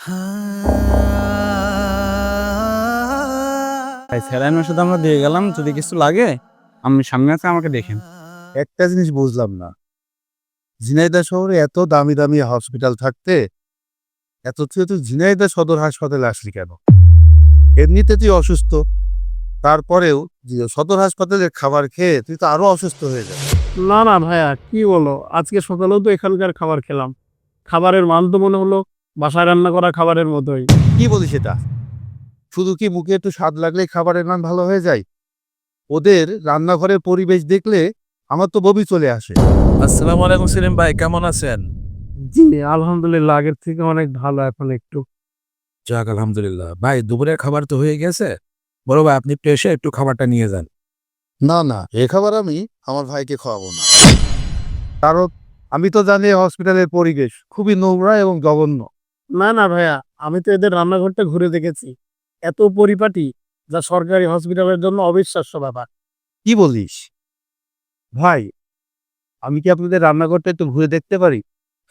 ভাই স্যালাইন ওষুধ আমরা দিয়ে গেলাম যদি কিছু লাগে আপনি সামনে আছে আমাকে দেখেন। একটা জিনিস বুঝলাম না। ঝিনাইদহ শহরে এত দামি দামি হসপিটাল থাকতে এত তুই তুই ঝিনাইদহ সদর হাসপাতালে আসলি কেন? এমনিতে তুই অসুস্থ তারপরেও সদর হাসপাতালের খাবার খেয়ে তুই তো আরও অসুস্থ হয়ে যাবে। না না ভাইয়া কি বলো? আজকে সকালেও তো এখানকার খাবার খেলাম। খাবারের মান তো মনে হলো বাসায় রান্না করা খাবারের মতোই। কি বলিস এটা? শুধু কি মুখে একটু স্বাদ লাগলেই খাবারের মান ভালো হয়ে যায়? ওদের রান্নাঘরের পরিবেশ দেখলে আমার তো বমি চলে আসে। আসসালামু আলাইকুম সেলিম ভাই কেমন আছেন? জি আলহামদুলিল্লাহ আগের থেকে অনেক ভালো এখন একটু। যাক আলহামদুলিল্লাহ। ভাই দুপুরের খাবার তো হয়ে গেছে। বড় ভাই আপনি একটু এসে একটু খাবারটা নিয়ে যান। না না এ খাবার আমি আমার ভাইকে খাওয়াবো না। কারণ আমি তো জানি হসপিটালের পরিবেশ খুবই নোংরা এবং জঘন্য। না না ভাইয়া আমি তো এদের রান্নাঘরটা ঘুরে দেখেছি। এত পরিপাটি যা সরকারি হসপিটালের জন্য অবিশ্বাস্য ব্যাপার। কি বলিস? ভাই আমি কি আপনাদের রান্নাঘরটা একটু ঘুরে দেখতে পারি?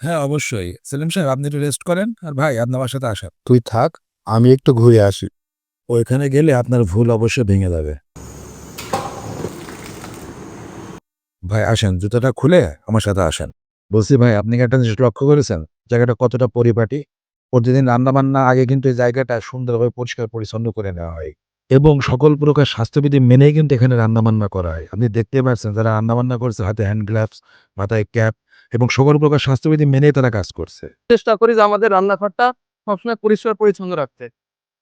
হ্যাঁ অবশ্যই। সেলিম সাহেব আপনি একটু রেস্ট করেন আর ভাই আপনি আমার সাথে আসেন। তুই থাক আমি একটু ঘুরে আসি। ওইখানে গেলে আপনার ভুল অবশ্যই ভেঙে যাবে। ভাই আসেন জুতাটা খুলে আমার সাথে আসেন। বলছি ভাই আপনি কি একটা জিনিস লক্ষ্য করেছেন? জায়গাটা কতটা পরিপাটি? প্রতিদিন রান্না বান্না আগে কিন্তু এই জায়গাটা সুন্দরভাবে পরিষ্কার পরিচ্ছন্ন করে নেওয়া হয় এবং সকল প্রকার স্বাস্থ্যবিধি মেনেই কিন্তু এখানে রান্না বান্না করা হয়। আপনি দেখতে পাচ্ছেন যারা রান্না বান্না করছে হাতে হ্যান্ড গ্লাভস মাথায় ক্যাপ এবং সকল প্রকার স্বাস্থ্যবিধি মেনেই তারা কাজ করছে। চেষ্টা করি যে আমাদের রান্নাঘরটা সবসময় পরিষ্কার পরিচ্ছন্ন রাখতে।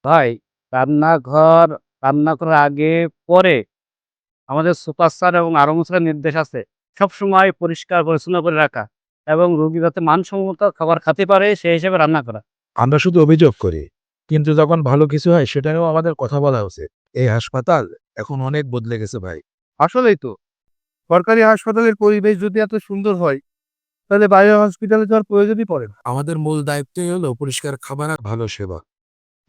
ভাই রান্নাঘর রান্না করার আগে পরে আমাদের সুপারস্টার এবং আরও মশলার নির্দেশ আছে সবসময় পরিষ্কার পরিচ্ছন্ন করে রাখা এবং রোগী যাতে মানসম্মত খাবার খেতে পারে সেই হিসেবে রান্না করা। আমরা শুধু অভিযোগ করি কিন্তু যখন ভালো কিছু হয় সেটাও আমাদের কথা বলা উচিত। এই হাসপাতাল এখন অনেক বদলে গেছে ভাই। আসলেই তো। সরকারি হাসপাতালের পরিবেশ যদি এত সুন্দর হয় তাহলে বাইরে হসপিটালে যাওয়ার প্রয়োজনই পড়ে না। আমাদের মূল দায়িত্বই হলো পরিষ্কার খাবার আর ভালো সেবা।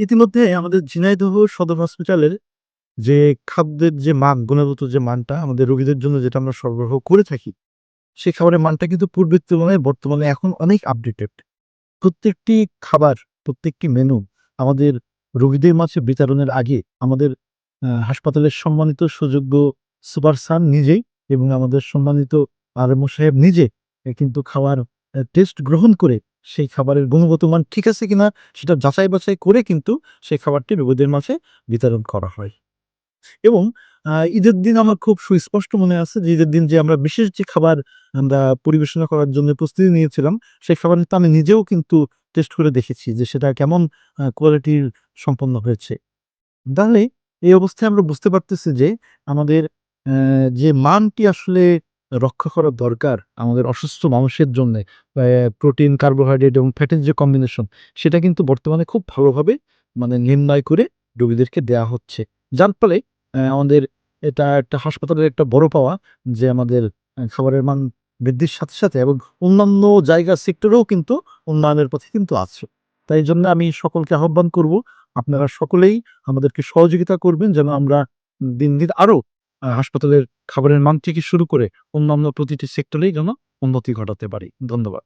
ইতিমধ্যে আমাদের ঝিনাইদহ সদর হসপিটালের যে খাদ্যের যে মান গুণগত যে মানটা আমাদের রোগীদের জন্য যেটা আমরা সরবরাহ করে থাকি সেই খাবারের মানটা কিন্তু পূর্বের তুলনায় বর্তমানে এখন অনেক আপডেটেড প্রত্যেকটি খাবার, প্রত্যেকটি মেনু আমাদের রোগীদের মাঝে বিতরণের আগে আমাদের হাসপাতালের সম্মানিত সুযোগ্য সুপার সান নিজেই এবং আমাদের সম্মানিত আরএমও সাহেব নিজে কিন্তু খাবার টেস্ট গ্রহণ করে সেই খাবারের গুণগত মান ঠিক আছে কিনা সেটা যাচাই বাছাই করে কিন্তু সেই খাবারটি রোগীদের মাঝে বিতরণ করা হয়। এবং ঈদের দিন আমার খুব সুস্পষ্ট মনে আছে যে, ঈদের দিন যে আমরা বিশেষ যে খাবার আমরা পরিবেশনা করার জন্য প্রস্তুতি নিয়েছিলাম, সেই খাবারটা আমি নিজেও কিন্তু টেস্ট করে দেখেছি যে, সেটা কেমন কোয়ালিটির সম্পন্ন হয়েছে। তাহলে এই অবস্থায় আমরা বুঝতে পারতেছি যে, আমাদের যে মানটি আসলে রক্ষা করা দরকার আমাদের অসুস্থ মানুষের জন্য প্রোটিন কার্বোহাইড্রেট এবং ফ্যাটের যে কম্বিনেশন সেটা কিন্তু বর্তমানে খুব ভালোভাবে মানে নির্ণয় করে রোগীদেরকে দেয়া হচ্ছে। যার ফলে আমাদের এটা একটা হাসপাতালের একটা বড় পাওয়া যে আমাদের খাবারের মান বৃদ্ধির সাথে সাথে এবং অন্যান্য জায়গা সেক্টরেও কিন্তু উন্নয়নের পথে কিন্তু আছে। তাই জন্য আমি সকলকে আহ্বান করব আপনারা সকলেই আমাদেরকে সহযোগিতা করবেন যেন আমরা দিন দিন আরও আহ, হাসপাতালের খাবারের মান থেকে শুরু করে অন্যান্য প্রতিটি সেক্টরেই যেন উন্নতি ঘটাতে পারি। ধন্যবাদ।